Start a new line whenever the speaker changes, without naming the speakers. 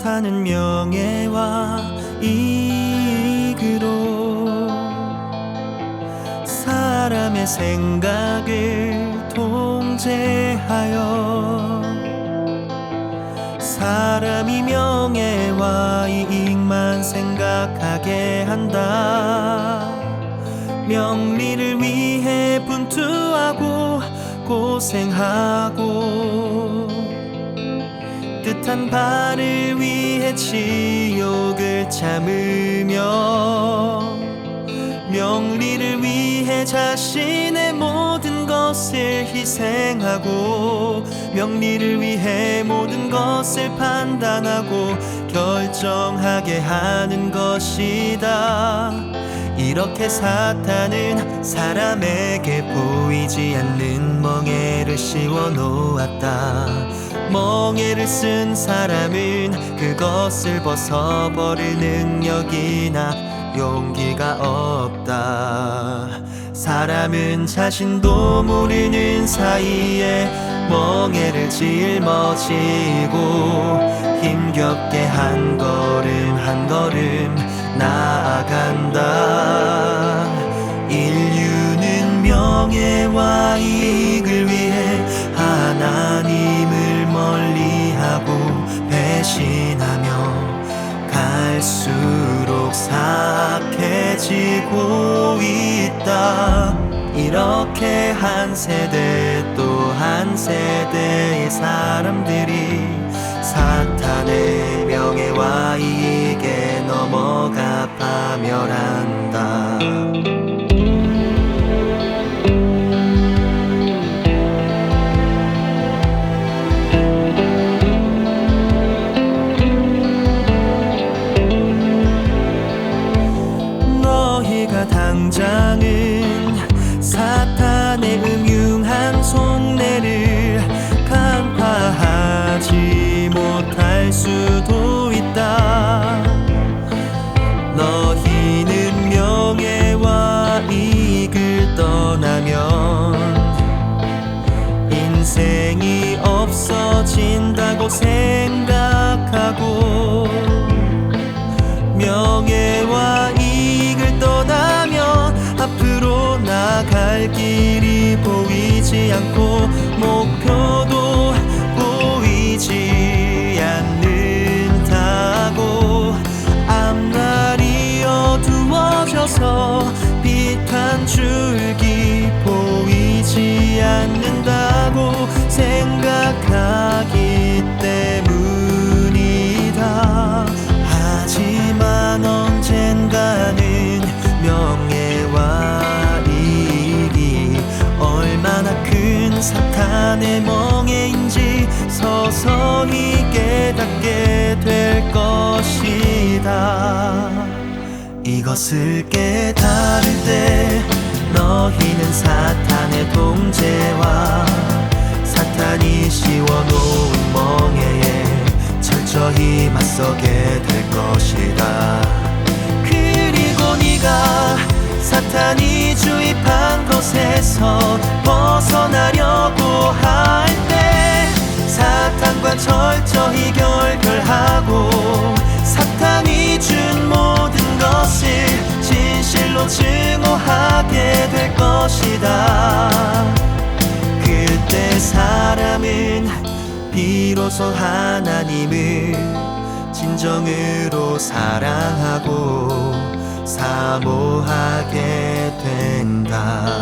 사탄은 명예와 이익으로 사람의 생각을 통제하여 사람이 명예와 이익만 생각하게 한다. 명리를 위해 분투하고 고생하고 뜻한 바를 위해 치욕을 참으며 명리를 위해 자신의 모든 것을 희생하고 명리를 위해 모든 것을 판단하고 결정하게 하는 것이다. 이렇게 사탄은 사람에게 보이지 않는 멍에를 씌워 놓았다. 멍에를 쓴 사람은 그것을 벗어버릴 능력이나 용기가 없다. 사람은 자신도 모르는 사이에 멍에를 짊어지고 힘겹게 한 걸음 한 걸음 나아간다. 인류는 명예와 이익을 위해 하나님을 멀리하고 배신하며 갈수록 사악해지고 있다. 이렇게 한 세대 또 한 세대의 사람들이 사탄의 명예와 이익에 넘어가 파멸한 인생이 없어진다고 생각하고 명예와 이익을 떠나면 앞으로 나갈 길이 보이지 않고 목표 사탄의 멍에인지 서서히 깨닫게 될 것이다. 이것을 깨달을 때 너희는 사탄의 통제와 사탄이 씌워놓은 멍에에 철저히 맞서게 될 것이다. 그리고 네가 사탄이 주입한 것에서 벗어나려고 할 때 사탄과 철저히 결별하고 사탄이 준 모든 것을 진실로 증오하게 될 것이다. 그때 사람은 비로소 하나님을 진정으로 사랑하고 사모하게 된다.